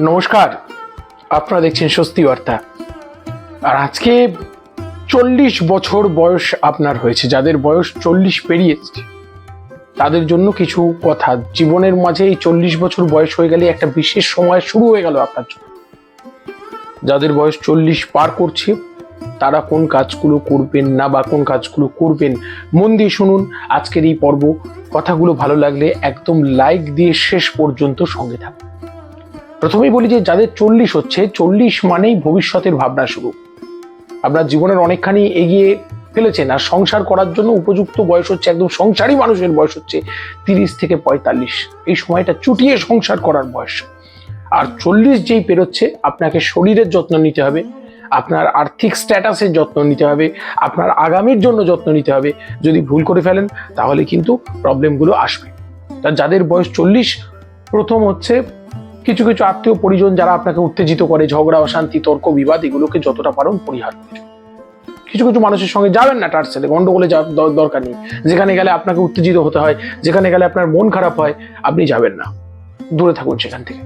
নমস্কার। আপনারা দেখছেন স্বস্তি বার্তা। আর আজকে চল্লিশ বছর বয়স আপনার হয়েছে, যাদের বয়স চল্লিশ পেরিয়েছে। তাদের জন্য কিছু কথা, জীবনের মাঝে এই চল্লিশ বছর বয়স হয়ে গেলে একটা বিশেষ সময় শুরু হয়ে গেল আপনার জন্য। যাদের বয়স চল্লিশ পার করছে, তারা কোন কাজগুলো করবেন না বা কোন কাজগুলো করবেন, মন দিয়ে শুনুন আজকের এই পর্ব। কথাগুলো ভালো লাগলে একদম লাইক দিয়ে শেষ পর্যন্ত সঙ্গে থাকুন। প্রথমেই বলি যে যাদের চল্লিশ হচ্ছে, চল্লিশ মানেই ভবিষ্যতের ভাবনা শুরু। আপনার জীবনের অনেকখানি এগিয়ে ফেলেছেন আর সংসার করার জন্য উপযুক্ত বয়স হচ্ছে, একদম সংসারী মানুষের বয়স হচ্ছে তিরিশ থেকে পঁয়তাল্লিশ। এই সময়টা চুটিয়ে সংসার করার বয়স। আর চল্লিশ যেই পেরোচ্ছে, আপনাকে শরীরের যত্ন নিতে হবে, আপনার আর্থিক স্ট্যাটাসের যত্ন নিতে হবে, আপনার আগামীর জন্য যত্ন নিতে হবে। যদি ভুল করে ফেলেন, তাহলে কিন্তু প্রবলেমগুলো আসবে। তা যাদের বয়স চল্লিশ, প্রথম হচ্ছে কিছু কিছু আত্মীয় পরিজন যারা আপনাকে উত্তেজিত করে, ঝগড়া, অশান্তি, তর্ক, বিবাদ, এগুলোকে যতটা পারেন পরিহার করুন কিছু কিছু মানুষের সঙ্গে যাবেন না টার ছেলে গন্ডগোলে যাওয়ার দরকার নেই। যেখানে গেলে আপনাকে উত্তেজিত হতে হয়, যেখানে গেলে আপনার মন খারাপ হয়, আপনি যাবেন না। দূরে থাকুন সেখান থেকে।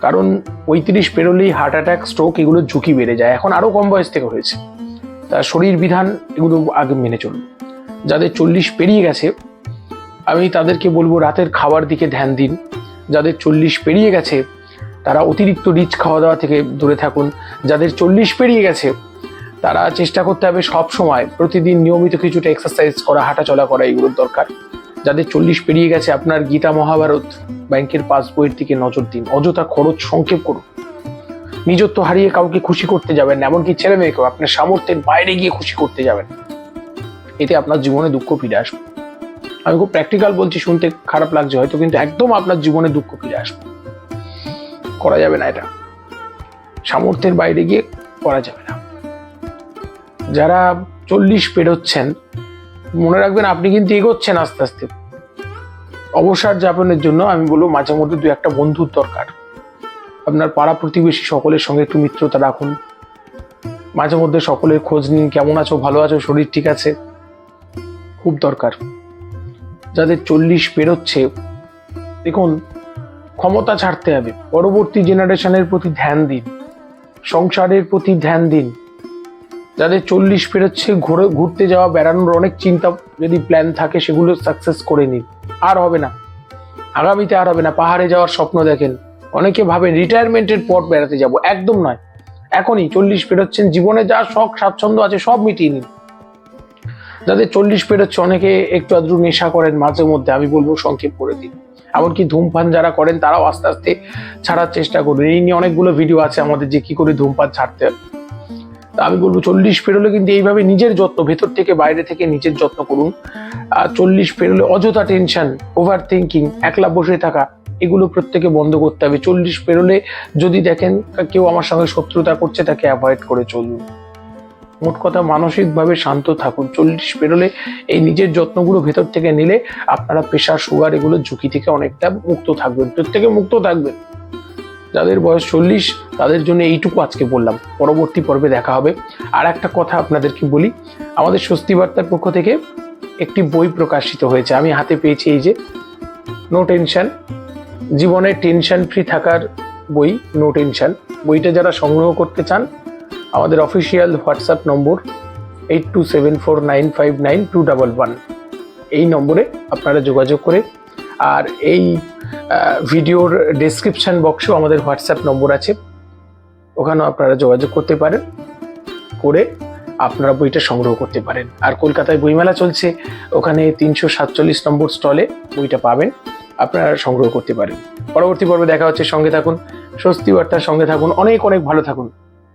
কারণ পঁয়ত্রিশ পেরোলেই হার্ট অ্যাটাক, স্ট্রোক এগুলোর ঝুঁকি বেড়ে যায়। এখন আরও কম বয়স থেকে হয়েছে। তা শরীর বিধান এগুলো আগে মেনে চলুন। যাদের চল্লিশ পেরিয়ে গেছে, আমি তাদেরকে বলব, রাতের খাবার দিকে ধ্যান দিন। যাদের চল্লিশ পেরিয়ে গেছে তারা অতিরিক্ত রিচ খাওয়া দাওয়া থেকে দূরে থাকুন। যাদের চল্লিশ পেরিয়ে গেছে তারা চেষ্টা করতে হবে সব সময় প্রতিদিন নিয়মিত কিছুটা এক্সারসাইজ করা হাঁটাচলা করা এগুলোর দরকার। যাদের চল্লিশ পেরিয়ে গেছে আপনার গীতা মহাভারত ব্যাংকের পাসবইয়ের দিকে নজর দিন। অযথা খরচ সংক্ষেপ করুন। নিজত্ব হারিয়ে কাউকে খুশি করতে যাবেন না, এমনকি ছেলে মেয়েকেও আপনার সামর্থ্যের বাইরে গিয়ে খুশি করতে যাবেন এতে আপনার জীবনে দুঃখ ফিরে আসবে। আমি খুব প্র্যাকটিক্যাল বলছি, শুনতে খারাপ লাগছে হয়তো, কিন্তু একদম আপনার জীবনে দুঃখ ফিরে আসবে। করা যাবে না এটা। সামর্থ্যের বাইরে গিয়ে করা যাবে না। যারা চল্লিশ পেরোচ্ছেন, মনে রাখবেন আপনি কিন্তু এগোচ্ছেন আস্তে আস্তে। অবসর যাপনের জন্য আমি বলব, মাঝে মধ্যে দু একটা বন্ধুর দরকার। আপনার পাড়া প্রতিবেশী সকলের সঙ্গে একটু মিত্রতা রাখুন। মাঝে মধ্যে সকলের খোঁজ নিন, কেমন আছো, ভালো আছো, শরীর ঠিক আছে? খুব দরকার। যাদের চল্লিশ পেরোচ্ছে দেখুন, ক্ষমতা ছাড়তে হবে। পরবর্তী জেনারেশনের প্রতি ধ্যান দিন, সংসারের প্রতি ধ্যান দিন। যাদের চল্লিশ পেরোচ্ছে ঘুরে, ঘুরতে যাওয়া, বেড়ানোর অনেক চিন্তা, যদি প্ল্যান থাকে, সেগুলো সাকসেস করে নিন। আর হবে না। আগামীতে আর হবে না। পাহাড়ে যাওয়ার স্বপ্ন দেখেন। অনেকে ভাবেন রিটায়ারমেন্টের পর বেড়াতে যাব। একদম নয়। এখনই চল্লিশ পেরোচ্ছেন জীবনে যা শখ, স্বাচ্ছন্দ্য আছে, সব মিটিয়ে নিন। যাদের চল্লিশ পেরোচ্ছে অনেকে একটু আদ্রু নেশা করেন মাঝে মধ্যে, আমি বলব সংক্ষেপ করে দিন এমনকি ধূমপান যারা করেন, তারাও আস্তে আস্তে ছাড়ার চেষ্টা করুন। এই নিয়ে অনেকগুলো ভিডিও আছে আমাদের যে কি করে ধূমপান ছাড়তে হবে তা আমি বলব, চল্লিশ পেরোলে কিন্তু এইভাবে নিজের যত্ন, ভেতর থেকে বাইরে থেকে নিজের যত্ন করুন। আর চল্লিশ পেরোলে অযথা টেনশন ওভার থিঙ্কিং একলা বসে থাকা, এগুলো প্রত্যেকে বন্ধ করতে হবে। চল্লিশ পেরোলে যদি দেখেন, কেউ আমার সঙ্গে শত্রুতা করছে, তাকে অ্যাভয়েড করে চলুন। মোট কথা মানসিকভাবে শান্ত থাকুন। চল্লিশ পেরোলে এই নিজের যত্নগুলো ভেতর থেকে নিলে আপনারা প্রেশার সুগার এগুলো ঝুঁকি থেকে অনেকটা মুক্ত থাকবেন। প্রত্যেকে মুক্ত থাকবেন। যাদের বয়স চল্লিশ, তাদের জন্য এইটুকু আজকে বললাম। পরবর্তী পর্বে দেখা হবে। আর একটা কথা আপনাদেরকে বলি, আমাদের স্বস্তি বার্তার পক্ষ থেকে একটি বই প্রকাশিত হয়েছে। আমি হাতে পেয়েছি এই যে নো টেনশন জীবনে টেনশন ফ্রি থাকার বই নো টেনশন বইটা যারা সংগ্রহ করতে চান আমাদের অফিসিয়াল হোয়াটসঅ্যাপ নম্বর eight two seven four nine five nine two double one এই নম্বরে আপনারা যোগাযোগ করে আর এই ভিডিওর ডেসক্রিপশন বক্সেও আমাদের হোয়াটসঅ্যাপ নম্বর আছে। ওখানেও আপনারা যোগাযোগ করতে পারেন, করে আপনারা বইটা সংগ্রহ করতে পারেন। আর কলকাতায় বইমেলা চলছে, ওখানে তিনশো সাতচল্লিশ নম্বর স্টলে বইটা পাবেন, আপনারা সংগ্রহ করতে পারেন। পরবর্তী পর্বে দেখা হচ্ছে, সঙ্গে থাকুন, স্বস্তি বার্তার সঙ্গে থাকুন, অনেক অনেক ভালো থাকুন।